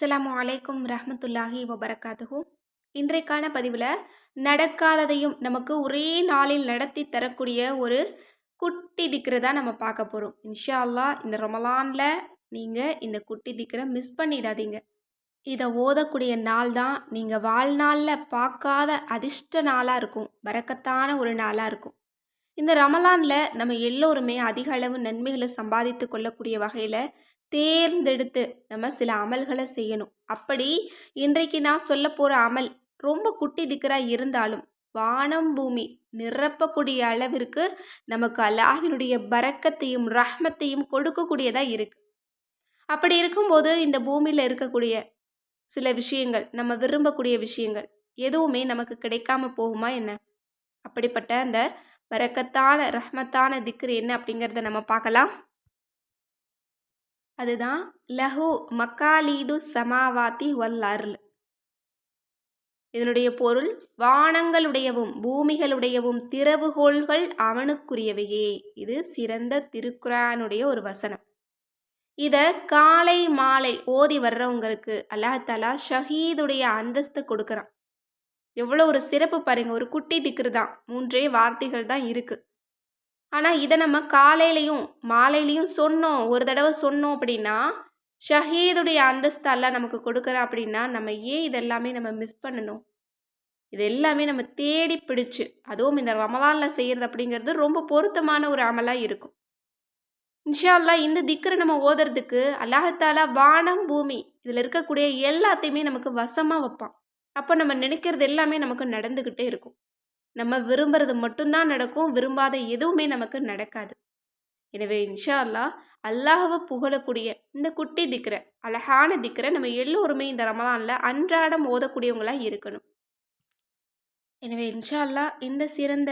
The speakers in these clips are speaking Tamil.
அஸ்லாம் அலைக்கும் ரஹமத்துல்லாஹி வபரகாத்துஹு. இன்றைக்கான பதிவில் நடக்காததையும் நமக்கு ஒரே நாளில் நடத்தி தரக்கூடிய ஒரு குட்டி திக்கரை தான் நம்ம பார்க்க போகிறோம் இன்ஷா அல்லாஹ் இந்த ரமலானில் நீங்கள் இந்த குட்டி திக்கரை மிஸ் பண்ணிடாதீங்க. இதை ஓதக்கூடிய நாள் தான் நீங்கள் வாழ்நாளில் பார்க்காத அதிர்ஷ்ட நாளாக இருக்கும். பறக்கத்தான ஒரு நாளாக இருக்கும். இந்த ரமலானில் நம்ம எல்லோருமே அதிக அளவு நன்மைகளை சம்பாதித்து கொள்ளக்கூடிய வகையில் தேர்ந்தெடுத்து நம்ம சில அமல்களை செய்யணும். அப்படி இன்றைக்கு நான் சொல்ல போகிற அமல் ரொம்ப குட்டி திக்கராக இருந்தாலும் வானம் பூமி நிரப்பக்கூடிய அளவிற்கு நமக்கு அல்லாஹினுடைய பறக்கத்தையும் ரஹ்மத்தையும் கொடுக்கக்கூடியதாக இருக்குது அப்படி இருக்கும்போது இந்த பூமியில் இருக்கக்கூடிய சில விஷயங்கள் நம்ம விரும்பக்கூடிய விஷயங்கள் எதுவுமே நமக்கு கிடைக்காம போகுமா என்ன? அப்படிப்பட்ட அந்த பறக்கத்தான ரஹ்மத்தான திக்ரு என்ன அப்படிங்கிறத நம்ம பார்க்கலாம். அதுதான் லஹு மக்காலீது சமாவாத்தி வல் அருள். இதனுடைய பொருள் வானங்களுடையவும் பூமிகளுடையவும் திறவுகோள்கள் அவனுக்குரியவையே. இது சிறந்த திருக்குறானுடைய ஒரு வசனம். இதை காலை மாலை ஓதி வர்றவங்களுக்கு அல்லாஹாலா ஷஹீதுடைய அந்தஸ்து கொடுக்குறான். எவ்வளோ ஒரு சிறப்பு பாருங்க. ஒரு குட்டி திக்ரு தான் மூன்றே வார்த்தைகள் தான் இருக்குது ஆனால் இதை நம்ம காலையிலையும் மாலையிலையும் சொன்னோம். ஒரு தடவை சொன்னோம் அப்படின்னா ஷஹீதுடைய அந்தஸ்தெல்லாம் நமக்கு கொடுக்குறேன் அப்படின்னா நம்ம ஏன் இதெல்லாமே நம்ம மிஸ் பண்ணணும்? இது எல்லாமே நம்ம தேடி பிடிச்சு அதுவும் இந்த ரமலானில் செய்கிறது அப்படிங்கிறது ரொம்ப பொருத்தமான ஒரு அமலாக இருக்கும். இன்ஷா அல்லா இந்த திக்கரை நம்ம ஓதுறதுக்கு அல்லாஹத்தாலா வானம் பூமி இதில் இருக்கக்கூடிய எல்லாத்தையுமே நமக்கு வசமாக வைப்பான். அப்போ நம்ம நினைக்கிறது எல்லாமே நமக்கு நடந்துக்கிட்டே இருக்கும். நம்ம விரும்புறது மட்டும்தான் நடக்கும். விரும்பாத எதுவுமே நமக்கு நடக்காது. எனவே இன்ஷா அல்லா அல்லாஹவை புகழக்கூடிய இந்த குட்டி திக்கிற அழகான திக்கிற நம்ம எல்லோருமே இந்த ரமலானில் அன்றாடம் ஓதக்கூடியவங்களாக இருக்கணும். எனவே இன்ஷா அல்லா இந்த சிறந்த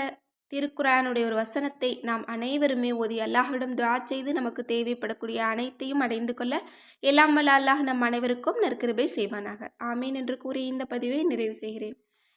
திருக்குறானுடைய ஒரு வசனத்தை நாம் அனைவருமே ஓதி அல்லாஹ்விடம் துவா செய்து நமக்கு தேவைப்படக்கூடிய அனைத்தையும் அடைந்து கொள்ள எல்லாம் வல்ல அல்லாஹ் நம் அனைவருக்கும் நற்கிருபை செய்வானாக. ஆமீன் என்று கூறி இந்த பதிவை நிறைவு செய்கிறேன்.